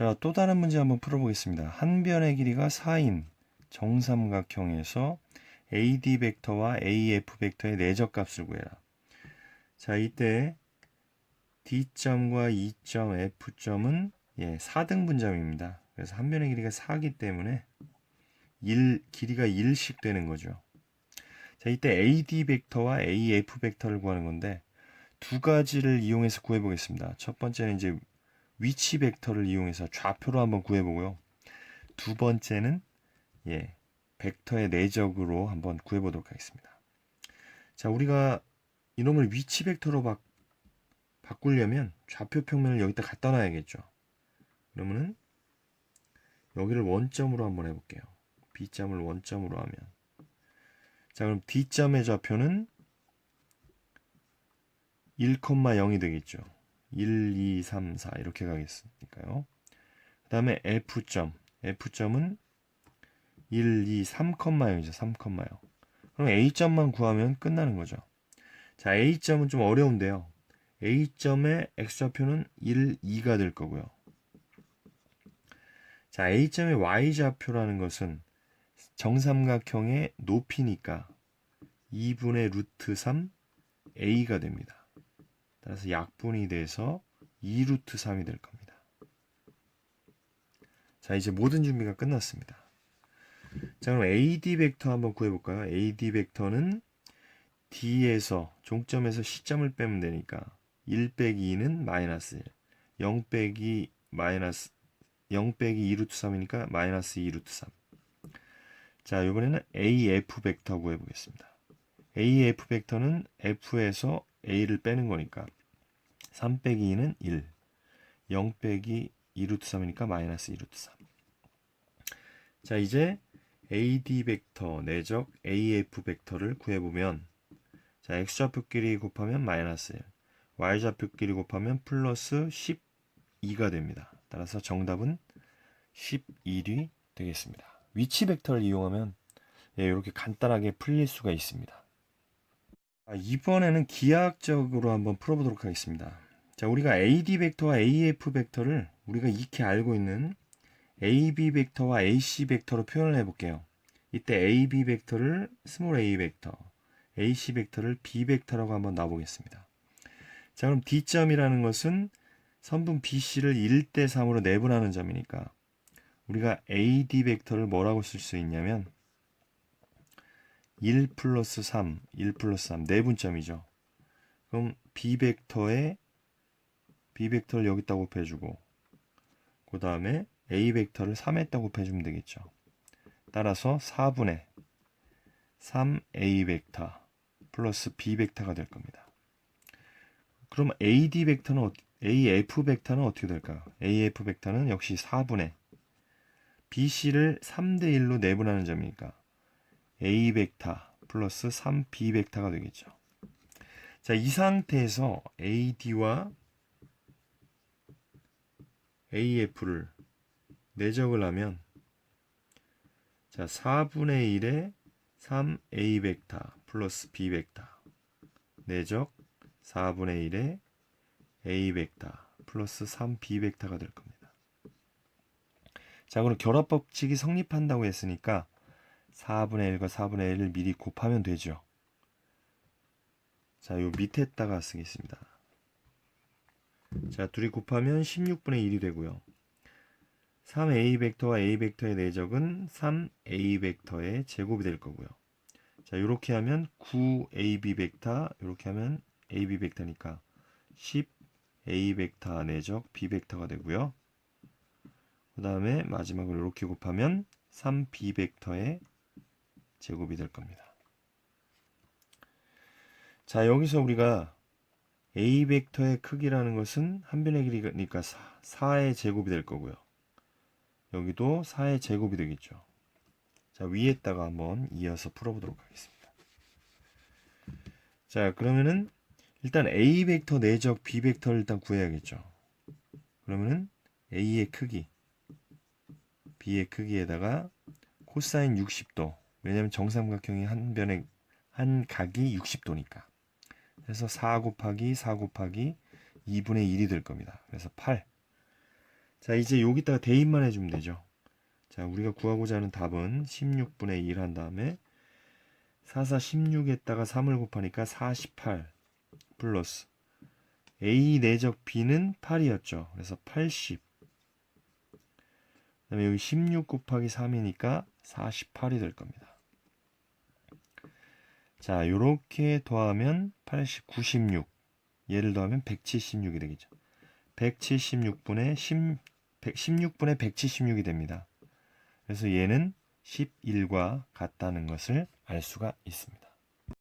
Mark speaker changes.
Speaker 1: 자, 또 다른 문제 한번 풀어보겠습니다. 한 변의 길이가 4인 정삼각형에서 AD 벡터와 AF 벡터의 내적 값을 구해라. 자, 이때 D점과 E점, F점은 예, 4등 분점입니다. 그래서 한 변의 길이가 4기 때문에 1, 길이가 1씩 되는 거죠. 자, 이때 AD 벡터와 AF 벡터를 구하는 건데 두 가지를 이용해서 구해 보겠습니다. 첫 번째는 이제 위치 벡터를 이용해서 좌표로 한번 구해 보고요. 두 번째는 예, 벡터의 내적으로 한번 구해 보도록 하겠습니다. 자, 우리가 이놈을 위치 벡터로 바, 바꾸려면 좌표 평면을 여기다 갖다 놔야겠죠. 그러면은 여기를 원점으로 한번 해볼게요. B점을 원점으로 하면 자 그럼 D점의 좌표는 1,0이 되겠죠. 1, 2, 3, 4 이렇게 가겠으니까요. 그 다음에 F점 F점은 1, 2, 3,0이죠. 3,0 그럼 A점만 구하면 끝나는 거죠. 자 A점은 좀 어려운데요. A점의 X좌표는 1, 2가 될 거고요. 자, A점의 Y좌표라는 것은 정삼각형의 높이니까 2분의 루트 3 A가 됩니다. 따라서 약분이 돼서 2 루트 3이 될 겁니다. 자, 이제 모든 준비가 끝났습니다. 자, 그럼 AD 벡터 한번 구해볼까요? AD 벡터는 D에서 종점에서 시점을 빼면 되니까 1 빼기 2는 마이너스 1, 0 빼기 마이너스 0 빼기 2 루트 3이니까 마이너스 2 루트 3. 자, 이번에는 AF 벡터 구해보겠습니다. AF 벡터는 F에서 A를 빼는 거니까 3 빼기 2는 1, 0 빼기 2 루트 3이니까 마이너스 2 루트 3. 자, 이제 AD 벡터 내적 AF 벡터를 구해보면 자, X좌표끼리 곱하면 마이너스 1, Y좌표끼리 곱하면 플러스 12가 됩니다. 따라서 정답은 11이 되겠습니다. 위치 벡터를 이용하면 예, 이렇게 간단하게 풀릴 수가 있습니다. 아, 이번에는 기하학적으로 한번 풀어보도록 하겠습니다. 자, 우리가 AD 벡터와 AF 벡터를 우리가 익히 알고 있는 AB 벡터와 AC 벡터로 표현을 해볼게요. 이때 AB 벡터를 스몰 a 벡터, AC 벡터를 B 벡터라고 한번 놔보겠습니다. 자, 그럼 D점이라는 것은 선분 BC를 1대 3으로 내분하는 점이니까 우리가 AD 벡터를 뭐라고 쓸 수 있냐면 1 플러스 3, 1 플러스 3 내분점이죠. 그럼 B 벡터에 B 벡터를 여기다 곱해주고 그 다음에 A 벡터를 3에다 곱해주면 되겠죠. 따라서 4분의 3A 벡터 플러스 B 벡터가 될 겁니다. 그럼 AD 벡터는 어- AF 벡터는 어떻게 될까요? AF 벡터는 역시 4분의 BC를 3대 1로 내분하는 점이니까 A 벡터 플러스 3B 벡터가 되겠죠. 자, 이 상태에서 AD와 AF를 내적을 하면 자, 4분의 1에 3A 벡터 플러스 B 벡터 내적 4분의 1에 A 벡터 플러스 3B 벡터가 될 겁니다. 자, 그럼 결합 법칙이 성립한다고 했으니까 4분의 1과 4분의 1을 미리 곱하면 되죠. 자, 요 밑에다가 쓰겠습니다. 자, 둘이 곱하면 16분의 1이 되고요. 3a 벡터와 a 벡터의 내적은 3a 벡터의 제곱이 될 거고요. 자, 이렇게 하면 9ab 벡터, 이렇게 하면 ab 벡터니까 10a 벡터 내적 b 벡터가 되고요. 그 다음에 마지막으로 이렇게 곱하면 3b 벡터의 제곱이 될 겁니다. 자, 여기서 우리가 a 벡터의 크기라는 것은 한 변의 길이니까 4, 4의 제곱이 될 거고요. 여기도 4의 제곱이 되겠죠. 자, 위에다가 한번 이어서 풀어보도록 하겠습니다. 자, 그러면은 일단 A 벡터 내적 B 벡터를 일단 구해야겠죠. 그러면은 A의 크기, B의 크기에다가 코사인 60도. 왜냐면 정삼각형이 한 변의 한 각이 60도니까. 그래서 4 곱하기 4 곱하기 2분의 1이 될 겁니다. 그래서 8. 자, 이제 여기다가 대입만 해주면 되죠. 자, 우리가 구하고자 하는 답은 16분의 1 한 다음에 4, 4, 16에다가 3을 곱하니까 48 플러스 A 내적 B는 8이었죠. 그래서 80. 그 다음에 여기 16 곱하기 3이니까 48이 될 겁니다. 자, 요렇게 더하면 80, 96. 얘를 더하면 176이 되겠죠. 176분의 10, 16분의 176이 됩니다. 그래서 얘는 11과 같다는 것을 알 수가 있습니다.